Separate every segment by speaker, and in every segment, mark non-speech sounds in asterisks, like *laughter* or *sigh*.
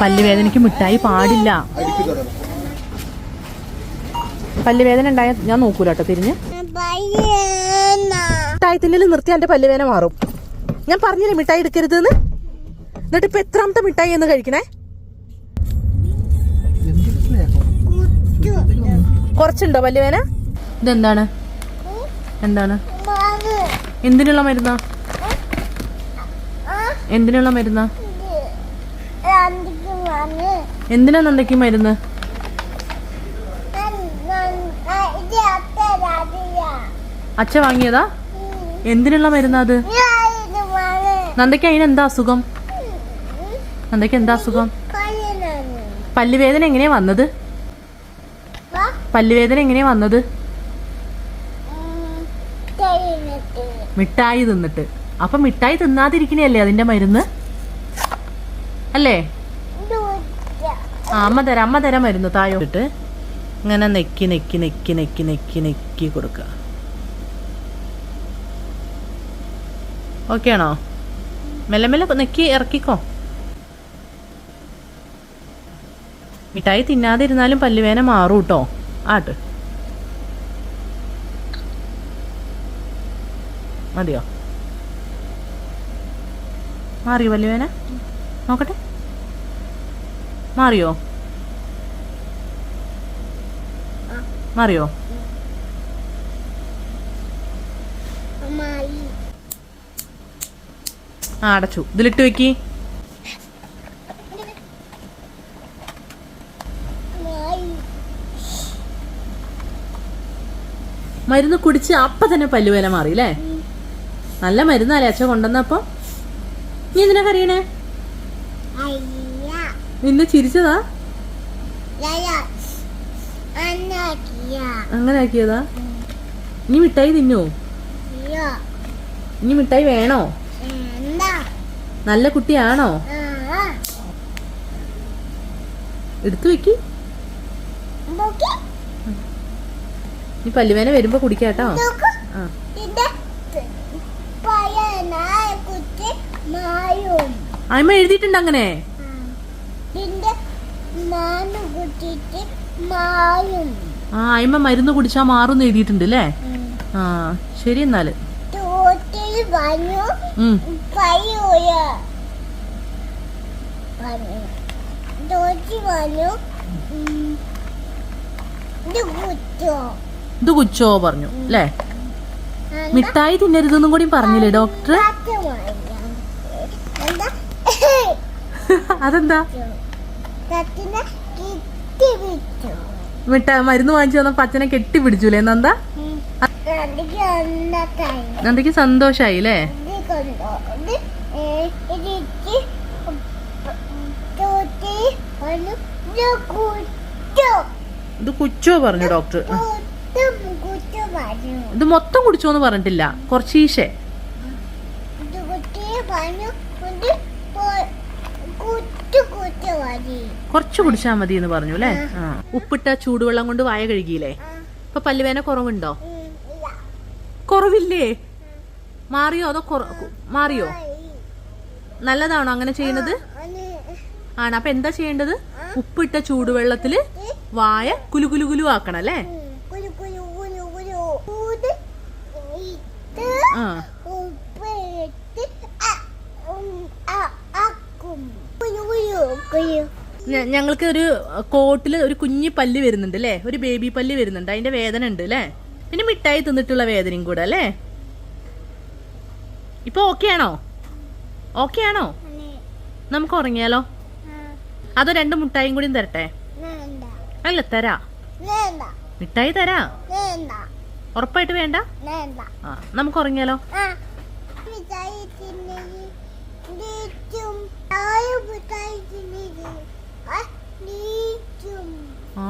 Speaker 1: പല്ലുവേദനയ്ക്ക് മിഠായി പാടില്ല. പല്ലുവേദന ഉണ്ടായാൽ ഞാൻ നോക്കൂല കേട്ടോ തിരിഞ്ഞ്. മിഠായി നിർത്തി എന്റെ പല്ലുവേദന മാറും. ഞാൻ പറഞ്ഞില്ലേ മിഠായി എടുക്കരുത് എന്ന് എന്നിട്ട് ഇപ്പൊ എത്രാമത്തെ മിഠായി എന്ന് കഴിക്കണേ? കൊറച്ചുണ്ടോ പല്ലുവേദന? ഇതെന്താണ്? എന്താണ്? എന്തിനുള്ള മരുന്നാ? എന്തിനുള്ള മരുന്നാ? എന്തിനാ നന്ദയ്ക്ക് മരുന്ന്? അച്ഛ വാങ്ങിയതാ? എന്തിനുള്ള മരുന്നാ അത്? നന്ദയ്ക്ക് അതിന് അസുഖം? നന്ദയ്ക്ക് എന്താ അസുഖം? പല്ലുവേദന എങ്ങനെയാ വന്നത്? പല്ലുവേദന എങ്ങനെയാ വന്നത്? മിഠായി തിന്നിട്ട്. അപ്പൊ മിഠായി തിന്നാതിരിക്കണല്ലേ അതിന്റെ മരുന്ന്? അല്ലേ? ആ അമ്മ തരാം അമ്മ തരാൻ മരുന്ന് തായോ. ഇട്ട് ഇങ്ങനെ നെക്കി നെക്കി നെക്കി നെക്കി നെക്കി നെക്കി കൊടുക്കുക. ഓക്കെ ആണോ? മെല്ലെ മെല്ലെ നെക്കി ഇറക്കിക്കോ. മിഠായി തിന്നാതിരുന്നാലും പല്ലുവേന മാറും കേട്ടോ ആട്ട് മതിയോ? മാറിയോ പല്ലുവേന നോക്കട്ടെ. മാറിയോ? മാറിയോ? ആ അടച്ചു. ഇതിലിട്ട് വെക്കി. മരുന്ന് കുടിച്ച് അപ്പൊ തന്നെ പല്ലുവേല മാറി അല്ലേ? നല്ല മരുന്നല്ലേ അച്ഛ കൊണ്ടുവന്നപ്പോ നീ എന്തിനാ കറിയണേ നിന്നെ ചിരിച്ചതാ? അങ്ങനെ ആക്കിയതാ ഇനി മിഠായി തിന്നോ? ഇനി മിഠായി വേണോ? നല്ല കുട്ടിയാണോ? എടുത്തു വെക്കി. നീ പല്ലുവേന വരുമ്പോ കുടിക്കാട്ടോ. ആ. അമ്മ എഴുതിയിട്ടുണ്ട് അങ്ങനെ.
Speaker 2: മായും.
Speaker 1: ആ അമ്മ മരുന്ന് കുടിച്ചാ മാറും എഴുതിയിട്ടുണ്ട് അല്ലേ ആ ശരി
Speaker 2: എന്നാൽ. ഇത്
Speaker 1: കുച്ചോ പറഞ്ഞു അല്ലേ മിഠായി തിന്നരുതെന്നും കൂടി പറഞ്ഞില്ലേ ഡോക്ടർ *laughs* അതെന്താ? മിഠായി മരുന്ന് വാങ്ങിച്ചു തന്ന പച്ചനെ കെട്ടി പിടിച്ചൂലേ നന്ദ
Speaker 2: നന്ദിക്ക്
Speaker 1: നന്ദയ്ക്ക് സന്തോഷായി അല്ലേ
Speaker 2: ഇത്
Speaker 1: കുച്ചോ പറഞ്ഞു ഡോക്ടർ. ഇത് മൊത്തം കുടിച്ചോന്ന് പറഞ്ഞിട്ടില്ല കുറച്ചീശെ. കുറച്ച് കുടിച്ചാ മതി എന്ന് പറഞ്ഞു അല്ലേ? ആ. ഉപ്പിട്ട ചൂടുവെള്ളം കൊണ്ട് വായ കഴുകിയില്ലേ? ഇപ്പൊ പല്ലുവേന കുറവുണ്ടോ? കുറവില്ലേ? മാറിയോ അതോ മാറിയോ? നല്ലതാണോ അങ്ങനെ ചെയ്യുന്നത് ആണ്. അപ്പൊ എന്താ ചെയ്യേണ്ടത്? ഉപ്പിട്ട ചൂടുവെള്ളത്തിൽ വായ കുലുകുലു കുലു ആക്കണം അല്ലേ ആ
Speaker 2: ഉപ്പിട്ട് അ, ഉം, അ- ആക്കും. കുലു കുലു കുലു
Speaker 1: ഞ- ഞങ്ങൾക്ക് ഒരു കോട്ടിൽ ഒരു കുഞ്ഞി പല്ല് വരുന്നുണ്ട് അല്ലേ? ഒരു ബേബി പല്ല് വരുന്നുണ്ട്. അതിന്റെ വേദന ഉണ്ട് അല്ലേ? പിന്നെ മിഠായി തിന്നിട്ടുള്ള വേദനയും കൂടെ അല്ലേ? ഇപ്പൊ ഓക്കെ ആണോ? ഓക്കെ ആണോ? നമുക്ക് ഉറങ്ങിയാലോ? അതോ രണ്ട് മിഠായും കൂടി തരട്ടെ? അല്ല തരാ. മിഠായി തരാ. ഉറപ്പായിട്ട് വേണ്ട? ആ നമുക്ക് ഉറങ്ങിയാലോ?
Speaker 2: മിഠായി ആ,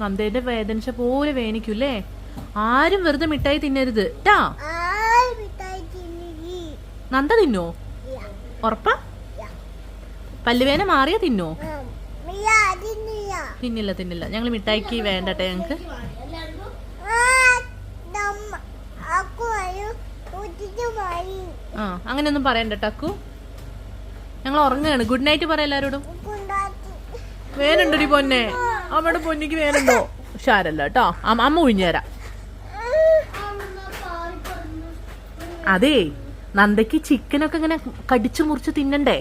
Speaker 1: നന്ദേന്റെ വേദനിച്ച പോലെ വേനിക്കൂല്ലേ? ആരും വെറുതെ മിഠായി തിന്നരുത്. ട്ടാ. നന്ദ തിന്നോ? ഉറപ്പ. പല്ലുവേന മാറിയ തിന്നോ. തിന്നില്ല തിന്നില്ല. ഞങ്ങൾ മിഠായിക്ക് വേണ്ടട്ടെ ഞങ്ങക്ക്.
Speaker 2: ആ
Speaker 1: അങ്ങനെയൊന്നും പറയണ്ട ടക്കു ഞങ്ങൾ ഉറങ്ങുകയാണ്. ഗുഡ് നൈറ്റ് പറ എല്ലാരോടും. ഈ പൊന്നെ. അമ്മയുടെ പൊന്നിക്ക് വേനുണ്ടോ? ഉഷാരല്ല കേട്ടോ. അമ്മ ഉഴിഞ്ഞുതരാം. അതേ നന്ദയ്ക്ക് ചിക്കനൊക്കെ ഇങ്ങനെ കടിച്ചു മുറിച്ച് തിന്നണ്ടേ?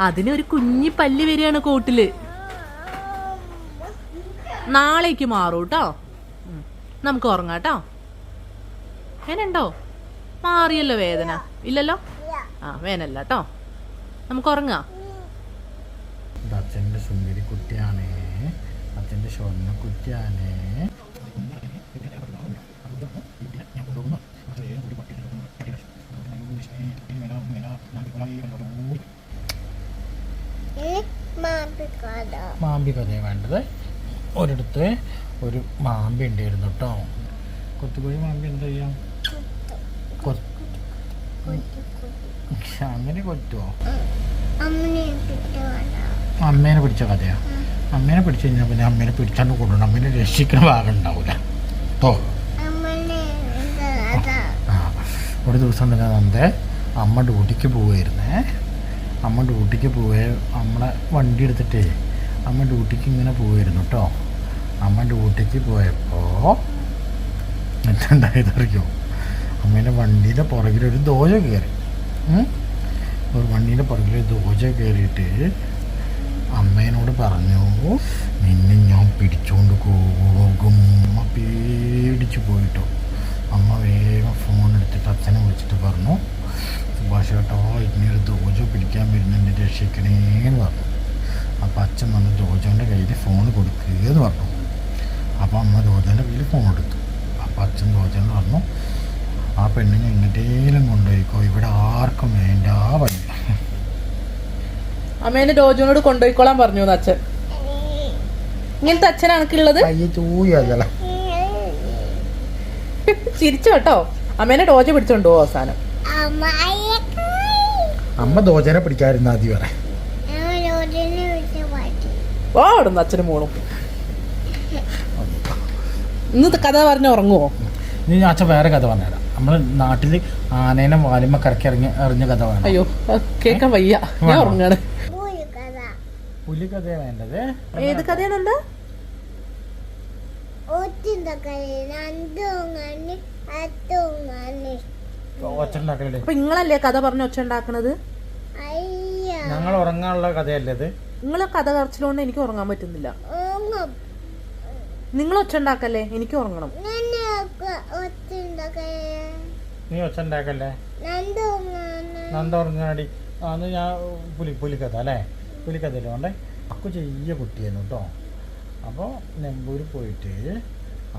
Speaker 1: അതിനൊരു കുഞ്ഞി പല്ല് വരികയാണ് കോട്ടിൽ. നാളേക്ക് മാറും കേട്ടോ. നമുക്ക് ഉറങ്ങാം കേട്ടോ. വേനുണ്ടോ? മാറിയല്ലോ വേദന. ഇല്ലല്ലോ? ആ വേനല്ല കേട്ടോ. നമുക്ക് ഉറങ്ങാം.
Speaker 3: അച്ഛന്റെ സുന്ദരി കുട്ടിയാണ്. അച്ഛന്റെ സ്വർണ കുട്ടിയാണ്. മാമ്പി കഥയാണ് വേണ്ടത്. ഒരിടത്ത് ഒരു മാമ്പി ഉണ്ടായിരുന്നു കേട്ടോ കൊത്തുകോഴി മാമ്പി എന്താ ചെയ്യാം? കൊ- അങ്ങനെ കൊത്തുവോ?
Speaker 2: അമ്മനെ
Speaker 3: പിടിച്ച കഥയാ? അമ്മേനെ പിടിച്ചു കഴിഞ്ഞാൽ പിന്നെ അമ്മേനെ പിടിച്ചാണ്ട് കൊണ്ടുപോകണം അമ്മേനെ രക്ഷിക്കണ ഭാഗം ഉണ്ടാവില്ല കേട്ടോ ഒരു ദിവസം തന്നെ നന്ദേ അമ്മ ഡ്യൂട്ടിക്ക് പോവുമായിരുന്നേ അമ്മ ഡ്യൂട്ടിക്ക് പോവേ നമ്മളെ വണ്ടി എടുത്തിട്ടേ അമ്മ ഡ്യൂട്ടിക്ക് ഇങ്ങനെ പോവായിരുന്നു കേട്ടോ അമ്മ ഡ്യൂട്ടിക്ക് പോയപ്പോൾ എന്നിട്ടുണ്ടായതറിയോ അമ്മേന്റെ വണ്ടിയുടെ പുറകിലൊരു ദോശ കയറി? ഒരു വണ്ടീന്റെ പുറകിൽ ദോജ കയറിയിട്ട് അമ്മേനോട് പറഞ്ഞു നിന്നെ ഞാൻ പിടിച്ചുകൊണ്ട് പോകും. അമ്മ പേടിച്ചു പോയിട്ടോ. അമ്മ വേഗം ഫോൺ എടുത്തിട്ട് അച്ഛനെ വിളിച്ചിട്ട് പറഞ്ഞു സുഭാഷ് കേട്ടോ ഇനിയൊരു ദോജ പിടിക്കാൻ വരുന്നുണ്ട് രക്ഷിക്കണേന്ന് പറഞ്ഞു. അപ്പോൾ അച്ഛൻ വന്ന് ദോജോന്റെ കയ്യിൽ ഫോൺ കൊടുക്കുക എന്ന് പറഞ്ഞു. അപ്പോൾ അമ്മ ദോജോന്റെ കയ്യിൽ ഫോൺ എടുത്തു. അപ്പോൾ അച്ഛൻ ദോജൻ പറഞ്ഞു ആ പെണ്ണിനെ എങ്ങോട്ടേലും കൊണ്ടുപോയിക്കോ. ഇവിടെ ആർക്കും വേണ്ട. പറഞ്ഞു
Speaker 1: അമ്മേനെ ഡോജോനോട് കൊണ്ടുപോയിക്കോളാൻ പറഞ്ഞു അച്ഛൻ. ഇങ്ങനത്തെ അച്ഛൻ അനക്കുള്ളത്? ചിരിച്ചു കേട്ടോ. അമ്മേനെ ഡോജ പിടിച്ചോണ്ട് അവസാനം.
Speaker 3: അമ്മ ദോജനെ പിടിക്കാതിരുന്ന ആദ്യം പറയാം
Speaker 1: ഓടുന്നു അച്ഛനും മോളും. ഇന്നത്തെ കഥ പറഞ്ഞ ഉറങ്ങുവോ?
Speaker 3: ഇനി ഞാൻ അച്ഛൻ വേറെ കഥ പറഞ്ഞുതരാം. നമ്മൾ നാട്ടിൽ ആനേനെ വാലിമ കറക്കി ഇറങ്ങി എറിഞ്ഞ കഥ വേണം.
Speaker 1: അയ്യോ കേക്ക വയ്യ. ഞാൻ? ഉറങ്ങാണ്.
Speaker 2: കഥ
Speaker 3: പുലി കഥയാ വേണ്ടത്
Speaker 1: ഏത് കഥയാണ് അപ്പൊ നിങ്ങളല്ലേ കഥ പറഞ്ഞ ഒച്ച ഉണ്ടാക്കണത്
Speaker 2: അയ്യ
Speaker 3: ഞങ്ങൾ ഉറങ്ങാനുള്ള കഥയല്ലേ ഇത്?
Speaker 1: നിങ്ങൾ കഥ കറച്ചിലോണ്ട് എനിക്ക് ഉറങ്ങാൻ പറ്റുന്നില്ല. നിങ്ങൾ ഒച്ച ഉണ്ടാക്കല്ലേ എനിക്ക് ഉറങ്ങണം.
Speaker 3: നീ ഒച്ച ഉണ്ടാക്കല്ലേ നന്ദ ഉറങ്ങാടി. അന്ന് ഞാൻ പുലി പുലിക്കഥ അല്ലേ? പുലിക്കഥയല്ലേ കൊണ്ടേ അക്കു ചെയ്യ കുട്ടിയായിരുന്നു കേട്ടോ. അപ്പോൾ നെമ്പൂർ പോയിട്ട്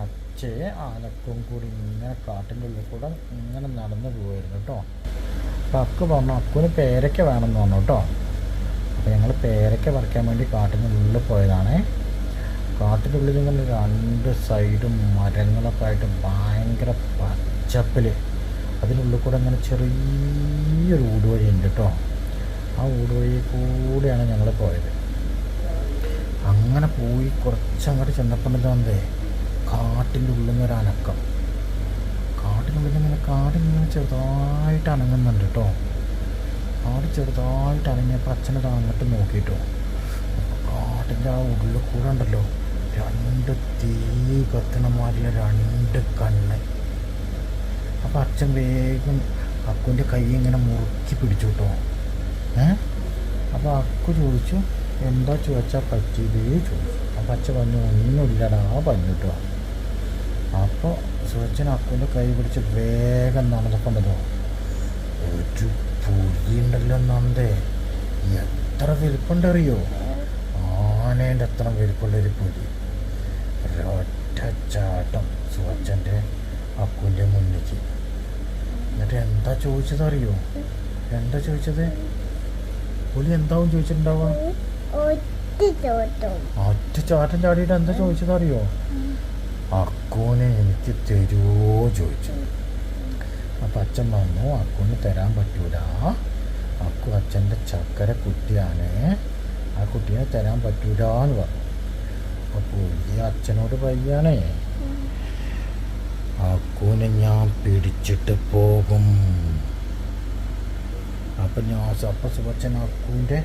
Speaker 3: അച്ഛേ ആനക്കും കൂടി ഇങ്ങനെ കാട്ടിന്റെ ഉള്ളിൽ കൂടെ ഇങ്ങനെ നടന്നു പോയിരുന്നു കേട്ടോ. അപ്പോൾ അക്കു പറഞ്ഞു അക്കുവിന് പേരയ്ക്ക വേണമെന്ന് പറഞ്ഞു കേട്ടോ. അപ്പോൾ ഞങ്ങൾ പേരയ്ക്ക പറിക്കാൻ വേണ്ടി കാട്ടിന്റെ ഉള്ളിൽ പോയതാണേ. കാട്ടിന്റെ ഉള്ളിൽ ഇങ്ങനെ രണ്ട് സൈഡും മരങ്ങളൊക്കെ ആയിട്ട് ഭയങ്കര പച്ചപ്പിൽ അതിനുള്ളിൽ കൂടെ ഇങ്ങനെ ചെറിയൊരു ഊടുവഴി ഉണ്ട് കേട്ടോ ആ ഊടുവഴി കൂടെയാണ് ഞങ്ങൾ പോയത്. അങ്ങനെ പോയി കുറച്ചങ്ങോട്ട് ചെന്നപ്പോൾ വന്നേ? കാട്ടിന്റെ ഉള്ളിൽ നിന്ന് ഒരു അനക്കം. കാട്ടിനുള്ളിൽ ഇങ്ങനെ കാടിങ്ങനെ ചെറുതായിട്ട് അനങ്ങുന്നുണ്ട് കേട്ടോ കാട് ചെറുതായിട്ട് അനങ്ങിയപ്പോൾ അച്ഛനെ അങ്ങോട്ട് നോക്കിയിട്ടോ കാട്ടിന്റെ ആ ഉള്ളിൽ കൂടെ ഉണ്ടല്ലോ. രണ്ട് തീ കത്തണ മാതിരിയുള്ള രണ്ട് കണ്ണ്. അപ്പോൾ അച്ഛൻ വേഗം അക്കുവിന്റെ കൈ ഇങ്ങനെ മുറുക്കി പിടിച്ചു കിട്ടോ. ഏ? അപ്പോൾ അക്കു ചോദിച്ചു എന്താ ചോദിച്ചാൽ പറ്റിയതേ? ചോദിച്ചു. അപ്പോൾ അച്ഛൻ പറഞ്ഞു ഒന്നുമില്ലടാ പറഞ്ഞു കേട്ടോ. അപ്പോൾ സുരച്ചൻ അക്കുവിന്റെ കൈ പിടിച്ച് വേഗം നടന്നപ്പോണ്ടതോ ഒരു പുലിയുണ്ടല്ലോ നന്ദേ എത്ര വലിപ്പുണ്ടറിയോ ആനേന്റെ അത്ര വലിപ്പമുള്ളൊരു പുലി. ഒരൊറ്റ ചാട്ടം സുവച്ചന്റെ അക്കുവിന്റെ മുന്നിലേക്ക്. എന്നിട്ട് എന്താ ചോദിച്ചത് അറിയോ എന്താ ചോദിച്ചത്? പുലി എന്താവും ചോദിച്ചിട്ടുണ്ടാവുക? ഒറ്റ ചാട്ടം ചാടിയിട്ട് എന്താ ചോദിച്ചത് അറിയോ അക്കൂനെ എനിക്ക് തരുമോ ചോദിച്ചു. അപ്പം അച്ഛൻ പറഞ്ഞു അക്കൂന് തരാൻ പറ്റൂല. അക്കു അച്ഛന്റെ ചക്കര കുട്ടിയാണ് ആ കുട്ടീനെ തരാൻ പറ്റൂല എന്ന് പറഞ്ഞു. അപ്പോൾ ഈ അച്ഛനോട് പയ്യാണേ അക്കൂനെ ഞാൻ പിടിച്ചിട്ട് പോകും അപ്പം ഞാൻ അപ്പം സുബച്ചൻ അക്കൂന്റെ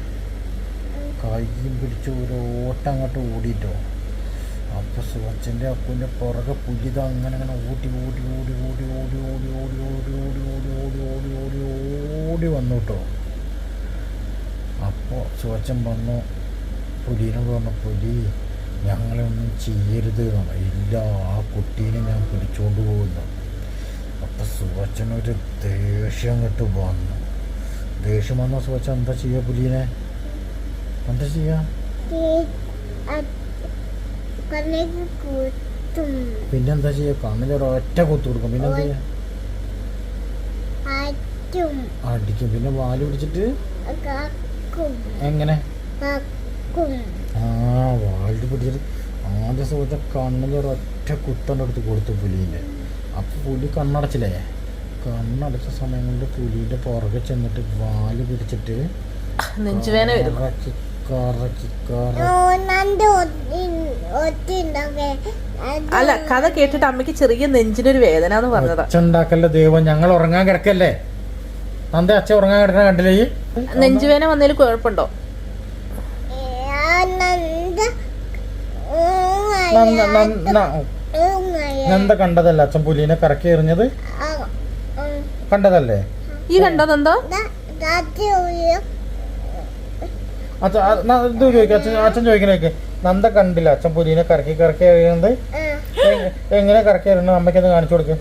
Speaker 3: കൈയും പിടിച്ച് ഒരു ഓട്ടം അങ്ങോട്ട് ഓടിയിട്ടോ അപ്പോൾ സുവച്ചന്റെ അക്കൂന്റെ പുറകെ പുലിത അങ്ങനെ അങ്ങനെ ഓടി ഓടി ഓടി ഓടി ഓടി ഓടി ഓടി ഓടി ഓടി ഓടി ഓടി ഓടി ഓടി ഓടി വന്നു കേട്ടോ അപ്പോൾ സുവച്ചൻ വന്നു പുലീനോട് പറഞ്ഞു പുലി ഞങ്ങളൊന്നും ചെയ്യരുത്. ഇല്ല ആ കുട്ടീനെ ഞാൻ പിടിച്ചുകൊണ്ട് പോകുന്നു. അപ്പം സുവച്ചനൊരു ദേഷ്യം കിട്ട് വന്നു. ദേഷ്യം വന്ന സുവച്ച എന്താ ചെയ്യുക പുലീനെ? എന്താ ചെയ്യുക പിന്നെന്താ ചെയ്യുക കണ്ണിലൊരൊറ്റ കൊത്തു കൊടുക്കും. പിന്നെ എന്താ ചെയ്യുക അടിക്കും. പിന്നെ വാൽ പിടിച്ചിട്ട്? എങ്ങനെ? ആ വാൾഡ് പിടിച്ചിട്ട് ആദ്യ സുഹൃത്തെ കണ്ണിൽ ഒറ്റ കുത്തന്റെ അടുത്ത് കൊടുത്തു പുലീന്റെ. അപ്പോൾ പുലി കണ്ണടച്ചില്ലേ? കണ്ണടച്ച സമയങ്ങളിൽ പുലീന്റെ പുറകെ ചെന്നിട്ട് വാൽ പിടിച്ചിട്ട്
Speaker 1: നെഞ്ചുവേന വരും. അല്ല കഥ കേട്ടിട്ട് അമ്മയ്ക്ക് ചെറിയ നെഞ്ചിനൊരു വേദന എന്ന് പറഞ്ഞതാ
Speaker 3: ദൈവം? ഞങ്ങൾ ഉറങ്ങാൻ കിടക്കല്ലേ? നന്ദ അച്ഛൻ ഉറങ്ങാൻ കിടക്കണ കണ്ടില്ലേ?
Speaker 1: നെഞ്ചുവേന വന്നതിൽ കുഴപ്പമുണ്ടോ
Speaker 2: നന്ദ
Speaker 3: നന്ദ കണ്ടതല്ല? അച്ഛൻ പുലീനെ കറക്കി എറിഞ്ഞത് കണ്ടതല്ലേ?
Speaker 1: ഈ കണ്ടത് നന്ദോ?
Speaker 3: അച്ഛൻ ഇത് ചോദിക്കാം അച്ഛൻ അച്ഛൻ ചോദിക്കണേക്ക് നന്ദ കണ്ടില്ല അച്ഛൻ പുലീനെ കറക്കി കറക്കി എറിയുന്നത്. എങ്ങനെ കറക്കി എറിയണം? അത് കാണിച്ചു കൊടുക്ക്.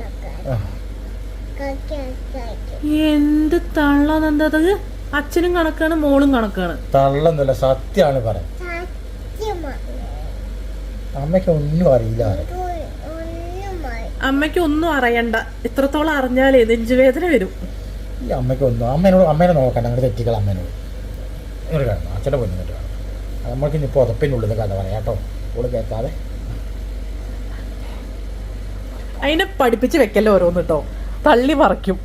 Speaker 1: എന്ത് തള്ള നന്ദ അത്? അച്ഛനും കണക്കാണ് മോളും കണക്കാണ്.
Speaker 3: തള്ളന്നല്ല സത്യാണ് പറയാം. അമ്മയ്ക്ക് ഒന്നും അറിയില്ല
Speaker 1: അമ്മയ്ക്ക് ഒന്നും അറിയണ്ട. ഇത്രത്തോളം അറിഞ്ഞാലേ നെഞ്ചുവേദന വരും.
Speaker 3: ഈ അമ്മയ്ക്ക് ഒന്നും അമ്മേനോട് അമ്മേനെ നോക്കണ്ട. അങ്ങോട്ട് തെറ്റിക്കൾ അമ്മേനോട്. ഇങ്ങോട്ട് കാണണം അച്ഛന്റെ പൊന്നു കേട്ടോ നമ്മൾക്ക് ഇനി പുതപ്പിനുള്ളിൽ കഥ പറയാം കേട്ടോ. ഓൾ കേൾക്കാതെ.
Speaker 1: അതിനെ പഠിപ്പിച്ച് വെക്കല്ലോ ഓരോന്ന് കേട്ടോ തള്ളി മറയ്ക്കും